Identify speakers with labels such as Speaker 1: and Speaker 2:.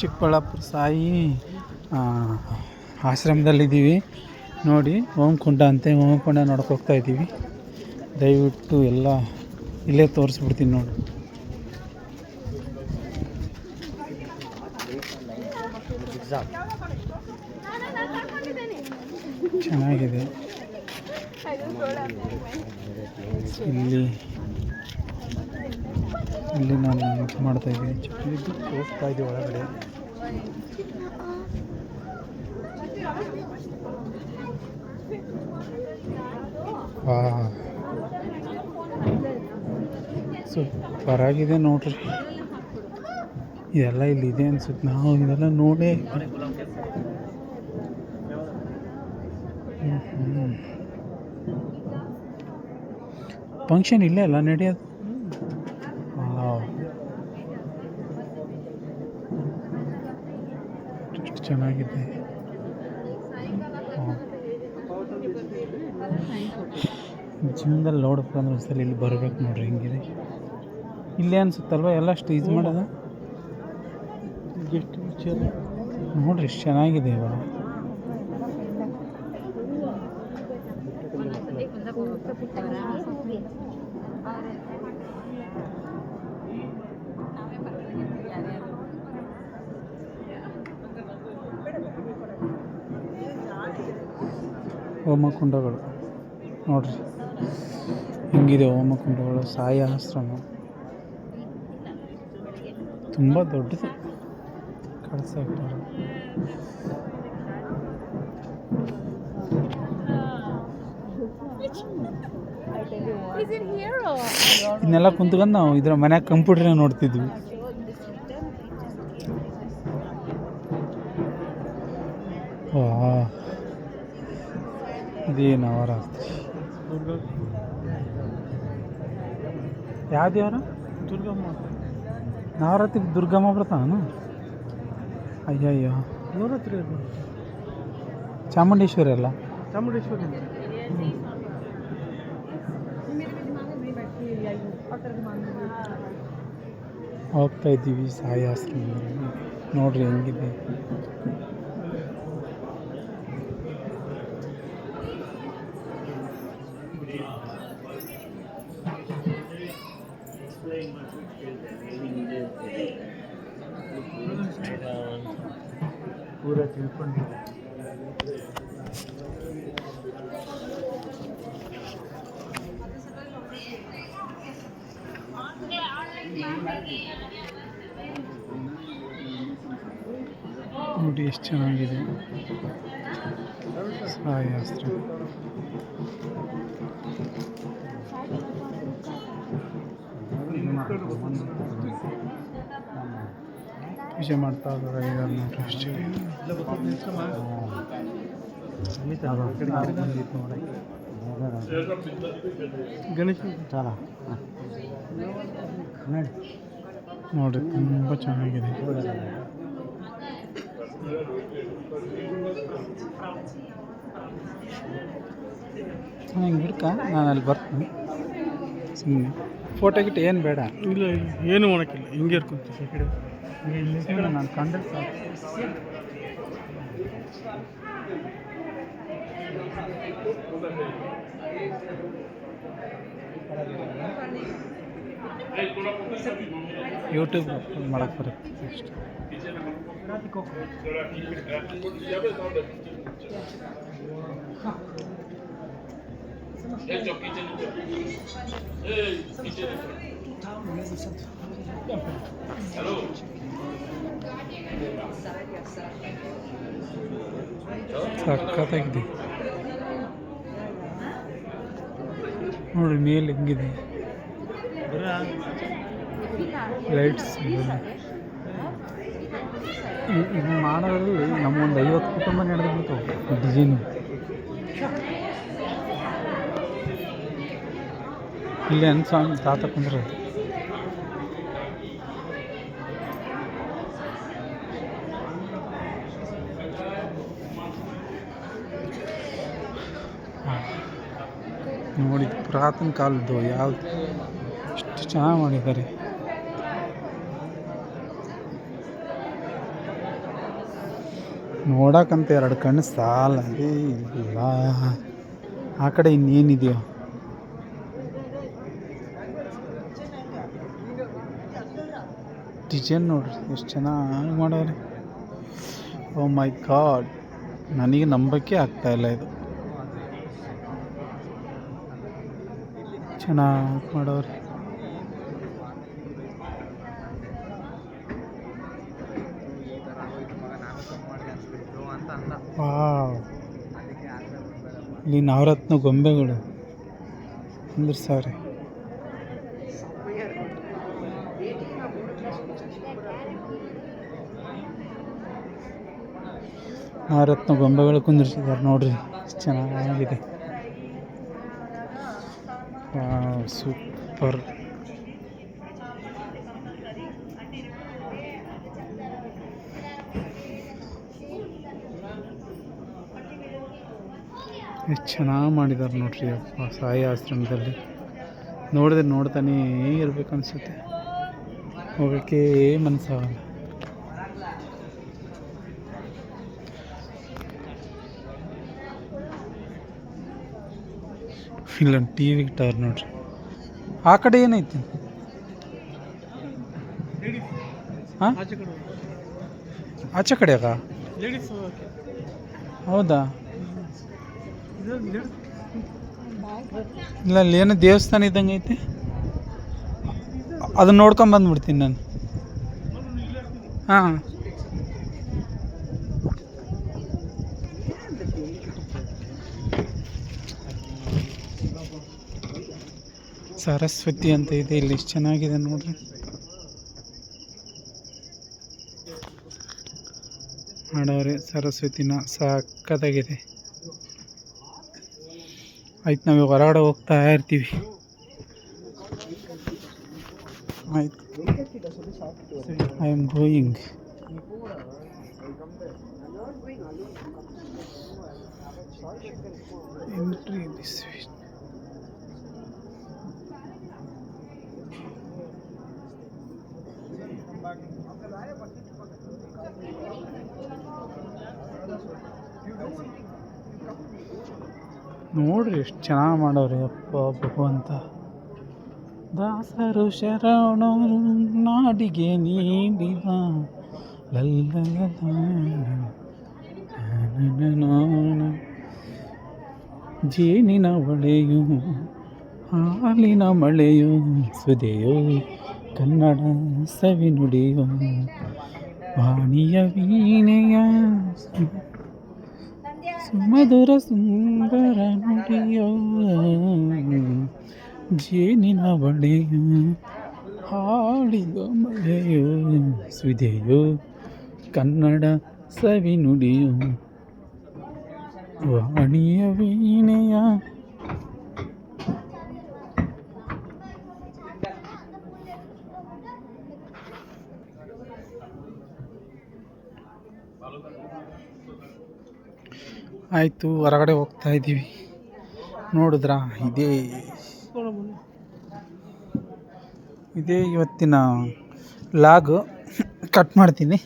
Speaker 1: ಚಿಕ್ಕಬಳ್ಳಾಪುರ ಸಾಯಿ ಆಶ್ರಮದಲ್ಲಿದ್ದೀವಿ. ನೋಡಿ, ಓಂಕುಂಡ ಅಂತೆ, ಓಂಕುಂಡ ನೋಡಕ್ಕೆ ಹೋಗ್ತಾ ಇದ್ದೀವಿ. ದಯವಿಟ್ಟು ಎಲ್ಲ ಇಲ್ಲೇ ತೋರಿಸ್ಬಿಡ್ತೀನಿ ನೋಡಿ. ಚೆನ್ನಾಗಿದೆ. ಇಲ್ಲಿ ಇಲ್ಲಿ ನಾನು ಮಾಡ್ತಾ ಇದ್ದೀನಿ. ಚಿಕ್ಕದಿದ್ದು ಹೋಗ್ತಾ ಇದ್ದೀವಿ ಒಳಗಡೆ. ಸೂಪರ್ ಆಗಿದೆ ನೋಡ್ರಿ. ಇದೆಲ್ಲ ಇಲ್ಲಿ ಇದೆ ಅನ್ಸುತ್ತೆ. ನಾವು ಇದೆಲ್ಲ ನೋಡೇ ಫಂಕ್ಷನ್ ಇಲ್ಲೇ ಅಲ್ಲ, ನಡೆಯೋದು. ಎಷ್ಟು ಲೋಡ್ ಪಂದ್ರೆ ನೋಡ್ಬೇಕು ಅಂದ್ರೆ ಒಂದ್ಸಲ ಇಲ್ಲಿ ಬರ್ಬೇಕು ನೋಡ್ರಿ ಹಿಂಗಿದೆ. ಇಲ್ಲೇ ಅನ್ಸುತ್ತಲ್ವ ಎಲ್ಲ ಸ್ಟೇಜ್ ಮಾಡೋದ? ಎಷ್ಟು ನೋಡ್ರಿ ಎಷ್ಟು ಚೆನ್ನಾಗಿದೆ ಇವಾಗ. ಹೋಮಕುಂಡಗಳು. ನೋಡ್ರಿ. ಹಿಂಗಿದೆ ಹೋಮಕುಂಡಗಳು? ಸಾಯಿ ಆಶ್ರಮ. ತುಂಬ ದೊಡ್ಡದು. ಕಳಸ ಇನ್ನೆಲ್ಲ ಕುಂತ್ಕೊಂಡು ನಾವು ಇದ್ರ ಮನ್ಯಾಗ ಕಂಪ್ಯೂಟರ್ ನೋಡ್ತಿದ್ವಿ. ವಾ ಇದೇ ನವರಾತ್ರಿ ಯಾವ ದೇವರ ದುರ್ಗಮ್ಮ ನವರಾತ್ರಿ ದುರ್ಗಮ್ಮ ಬರ್ತಾನ ಅಯ್ಯಯ್ಯೋ. ನವರಾತ್ರಿ ಚಾಮುಂಡೇಶ್ವರಿ ಅಲ್ಲ?
Speaker 2: ಚಾಮುಂಡೇಶ್ವರಿ
Speaker 1: ಹೋಗ್ತಾ ಇದ್ದೀವಿ ಸಾಯಿ ಆಶ್ರಮದಲ್ಲಿ. ನೋಡ್ರಿ ಹೆಂಗಿದೆ.
Speaker 2: ಪೂರ ತಿಳ್ಕೊಂಡು
Speaker 1: ನೋಡಿ ಎಷ್ಟು ಚೆನ್ನಾಗಿದೆ. ಆಶ್ರಮ ಪೂಜೆ ಮಾಡ್ತಾ ಇದ್ದಾರೆ ಇದ್ದಾರೆ ನೋಡ್ರಿ ಅಷ್ಟೇ
Speaker 2: ಗಣೇಶ
Speaker 1: ನೋಡಿ ತುಂಬ ಚೆನ್ನಾಗಿದೆ. ಹಿಂಗೆ ಹಿಡ್ಕ ನಾನು ಅಲ್ಲಿ ಬರ್ತೀನಿ. ಸುಮ್ಮನೆ ಫೋಟೋ ಗಿಟ್ಟು ಏನು ಬೇಡ.
Speaker 2: ಇಲ್ಲ ಇಲ್ಲ ಏನು ಮಾಡೋಕ್ಕಿಲ್ಲ. ಹಿಂಗೆ ಇರ್ಕೊಂತ ಕಡೆ.
Speaker 1: ಸುಮ್ಮನೆ ನಾನು ಕಂಡ್ರೆ ಯೂಟ್ಯೂಬ್ ಮಾಡಕ್ಕೆ ಬರುತ್ತೆ ಅಷ್ಟೇ ಸಖತ್ತಾಗಿದೆ ನೋಡಿ ಮೇಲೆ ಹೆಂಗಿದೆ. ಲೈಟ್ಸ್ ಇದು ಮಾಡೋದ್ರಲ್ಲಿ ನಮ್ಮೊಂದು ಐವತ್ತು ಕುಟುಂಬ ನಡೆದು ಡಿಸೈನ್ ಡಿಸೈನು ಇಲ್ಲೇ ಅನ್ ತಾತ ಕುಂದ್ರೆ ಪುರಾತನ ಕಾಲದ್ದು ಯಾವುದು ಎಷ್ಟು ಚೆನ್ನಾಗಿ ಮಾಡಿದ್ದಾರೆ. ನೋಡೋಕ್ಕಂತ ಎರಡು ಕಣ್ಣು ಸಾಲ. ಇಲ್ಲ. ಆ ಕಡೆ ಇನ್ನೇನಿದೆಯೋ. ಡಿಸೈನ್ ನೋಡ್ರಿ, ಎಷ್ಟು ಚೆನ್ನಾಗಿ ಮಾಡವ್ರಿ ಓ ಮೈ ಗಾಡ್. ನನಗೆ ನಂಬಕ್ಕೆ ಆಗ್ತಾಯಿಲ್ಲ ಇದು. ಚೆನ್ನಾಗಿ ಮಾಡವ್ರೆ ವಾವ್. ಇಲ್ಲಿ ನವರತ್ನ ಗೊಂಬೆಗಳು. ಅಂದ್ರೆ ಸಾರಿ. ನವರತ್ನ ಗೊಂಬೆಗಳು ಕುಂದಿರ್ಸಿದ್ದಾರೆ ನೋಡ್ರಿ. ಚೆನ್ನಾಗಿದೆ. ಸೂಪರ್. ಎಷ್ಟು ಚೆನ್ನಾಗಿ ಮಾಡಿದ್ದಾರೆ ನೋಡ್ರಿ ಅಪ್ಪ ಸಾಯಿ ಆಶ್ರಮದಲ್ಲಿ. ನೋಡಿದ್ರೆ ನೋಡ್ತಾನೇ ಇರ್ಬೇಕು ಅನ್ಸುತ್ತೆ ಹೋಗೋಕ್ಕೆ ಮನಸ್ಸಾಗಲ್ಲ ಇಲ್ಲೊಂದು ಟಿ ವಿ ಟವರ್ ನೋಡ್ರಿ. ಆ ಕಡೆ ಏನೈತಿ? ಹಾಂ?
Speaker 2: ಆಚೆ ಕಡೆ ಅದ
Speaker 1: ಹೌದಾ? ಇಲ್ಲ, ಅಲ್ಲಿ ಏನೋ ದೇವಸ್ಥಾನ ಇದ್ದಂಗೆ ಐತಿ? ಅದನ್ನ ನೋಡ್ಕೊಂಬಂದ್ಬಿಡ್ತೀನಿ ನಾನು. ಹಾಂ. ಸರಸ್ವತಿ ಅಂತ ಇದೆ, ಇಲ್ಲಿ ಎಷ್ಟು ಚೆನ್ನಾಗಿದೆ ನೋಡ್ರಿ. ಮಾಡೋರಿ ಸರಸ್ವತಿನ ಸಕ್ಕತ್ತಾಗಿದೆ ಆಯ್ತು, ನಾವು ಹೊರಗಡೆ ಹೋಗ್ತಾ ಇರ್ತೀವಿ. ಆಯ್ತು. I am going entry this ನೋಡ್ರಿ ಎಷ್ಟು ಚೆನ್ನಾಗಿ ಮಾಡವ್ರಿ, ಅಪ್ಪ ಭಗವಂತ ದಾಸರು ಶರಣರು ನಾಡಿಗೆ ನೀಡಿದ. ಜೇನಿನ ಒಳೆಯು, ಹಾಲಿನ ಮಳೆಯು, ಸುದೆಯೋ ಕನ್ನಡ ಸವಿ ನುಡಿಯೋ ವಾಣಿಯ ವೀಣೆಯ ಸು- ಸುಮಧುರ ಸುಂದರ ನುಡಿಯೋ ಜೇನಿನ ಬಳೆಯು ಹಾಡಿದ ಮಳೆಯೋ ಸುದೆಯೋ ಕನ್ನಡ ಸವಿ ನುಡಿಯೋ ವಾಣಿಯ ವೀಣೆಯ ಆಯಿತು ಹೊರಗಡೆ ಹೋಗ್ತಾ ಇದ್ದೀವಿ ನೋಡಿದ್ರಾ? ಇದೇ. ಇದೇ ಇವತ್ತಿನ ಲಾಗು. ಕಟ್ ಮಾಡ್ತೀನಿ.